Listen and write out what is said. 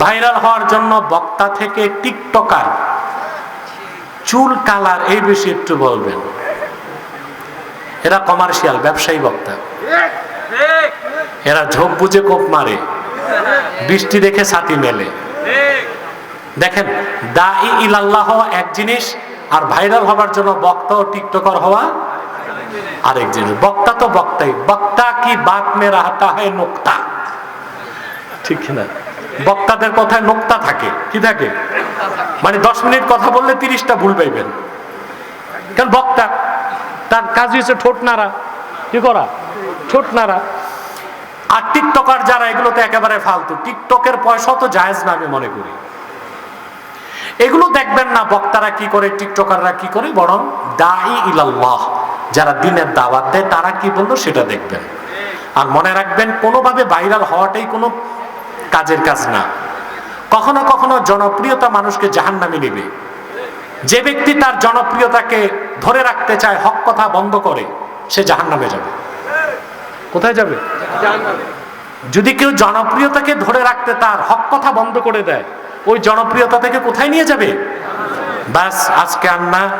Viral হওয়ার জন্য বক্তা থেকে টিকটকার। চুল কালার এই বিষয়ে একটু বলবেন। এরা কমার্শিয়াল ব্যবসায়ী বক্তা। এরা ঝোপ বুঝে কোপ মারে। বৃষ্টি দেখে ছাতি মেলে। দেখেন দা ইলাল্লাহ এক জিনিস, আর ভাইরাল হবার জন্য বক্তা ও টিকটকার হওয়া আরেক জিনিস। বক্তা তো বক্তাই। বক্তা কি বাত মে রাহতা হয় নোক্তা। ঠিক না বক্তাদের কথায় নোক্তা থাকে। কি থাকে? মানে দশ মিনিট কথা বললে তিরিশটা ভুল পাইবেন। কারণ বক্তা? তার কাজ হচ্ছে ঠোঁট নাড়া। কি করা? ঠোঁট নাড়া। আর টিকটকার যারা এগুলো তো একেবারে ফালতু। টিকটকের পয়সা তো জায়েজ না আমি মনে করি। এগুলো দেখবেন না, বক্তারা কি করে, টিকটকাররা কি করে? বরং দাই ইলাল্লাহ, যারা দিনের দাওয়াত দেয়, তারা কি বলল সেটা দেখবেন। আর মনে রাখবেন, কোনোভাবে ভাইরাল হওয়াটাই কোনো কাজের কাজ না। কখনো কখনো জনপ্রিয়তা মানুষকে জাহান্নামে নেবে। যে ব্যক্তি তার জনপ্রিয়তাকে ধরে রাখতে চায়, হক কথা বন্ধ করে, সে জাহান্নামে যাবে। কোথায় যাবে? যদি কেউ জনপ্রিয়তাকে ধরে রাখতে তার হক কথা বন্ধ করে দেয়, ওই জনপ্রিয়তা থেকে কোথায় নিয়ে যাবে? ব্যাস, আজকে আর না।